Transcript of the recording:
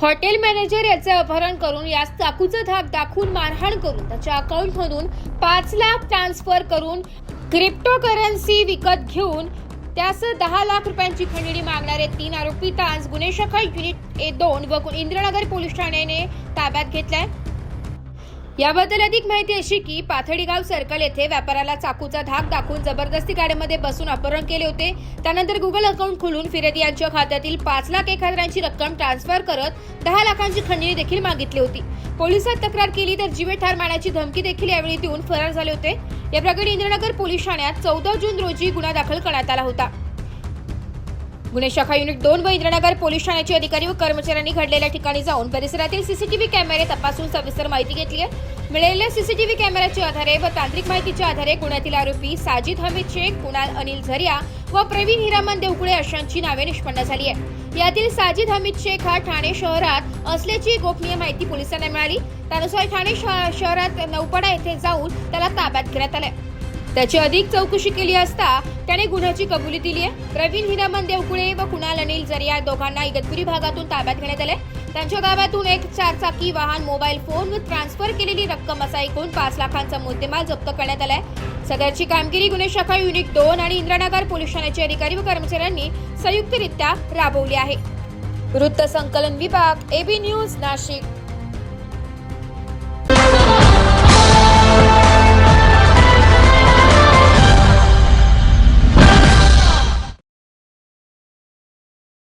Hotel manager याचे अपहरण करून यास चाकूचा धाक दाखवून मारहाण करून त्याच्या अकाउंटमधून पाच लाख ट्रान्सफर करून क्रिप्टो करन्सी विकत घेऊन त्यास दहा लाख रुपयांची खंडणी मागणारे तीन आरोपी तास गुन्हे शाखा युनिट ए दोन व इंद्रनगर पोलीस ठाण्याने ताब्यात घेतलाय. याबद्दल अधिक माहिती अशी की पाथडीगाव सर्कल येथे व्यापाऱ्याला चाकूचा धाक दाखवून जबरदस्ती गाड्यामध्ये बसून अपहरण केले होते. त्यानंतर गुगल अकाउंट खोलून फिर्यादी यांच्या खात्यातील पाच लाख एक हजारांची रक्कम ट्रान्सफर करत दहा लाखांची खंडणी देखील मागितली होती. पोलिसात तक्रार केली तर जीवे ठार मारण्याची धमकी देखील यावेळी देऊन फरार झाले होते. या प्रकरणी इंद्रनगर पोलीस ठाण्यात चौदा जून रोजी गुन्हा दाखल करण्यात आला होता. गुन्हे शाखा युनिट दोन व इंद्रनगर पोलीस ठाण्याचे अधिकारी व कर्मचाऱ्यांनी घडलेल्या ठिकाणी जाऊन परिसरातील सीसीटीव्ही कॅमेरे तपासून सविस्तर माहिती घेतली आहे. मिळालेल्या सीसीटीव्ही कॅमेऱ्याच्या आधारे व तांत्रिक माहितीच्या आधारे गुन्ह्यातील आरोपी साजिद हमीद शेख कुणाल अनिल झरिया व प्रवीण हिरामन देवकुळे अशांची नावे निष्पन्न झाली आहे यातील साजिद हमीद शेख हा ठाणे शहरात असल्याची गोपनीय माहिती पोलिसांना मिळाली. त्यानुसार ठाणे शहरात नौपाडा येथे जाऊन त्याला ताब्यात घेण्यात आले त्याची अधिक चौकशी केली असता त्याने गुन्ह्याची कबुली दिली आहे प्रवीण हिरामन देवकुळे व कुणाल अनिल जरिया दोघांना इगतपुरी भागातून ताब्यात घेण्यात आले त्यांच्या ताब्यातून एक चारचाकी वाहन मोबाईल फोन व ट्रान्सफर केलेली रक्कम असा एकूण पाच लाखांचा मुद्देमाल जप्त करण्यात आलाय. सदरची कामगिरी गुन्हे शाखा युनिट दोन आणि इंद्रानगर पोलीस ठाण्याचे अधिकारी व कर्मचाऱ्यांनी संयुक्तरित्या राबवली आहे. वृत्त संकलन विभाग एबी न्यूज नाशिक.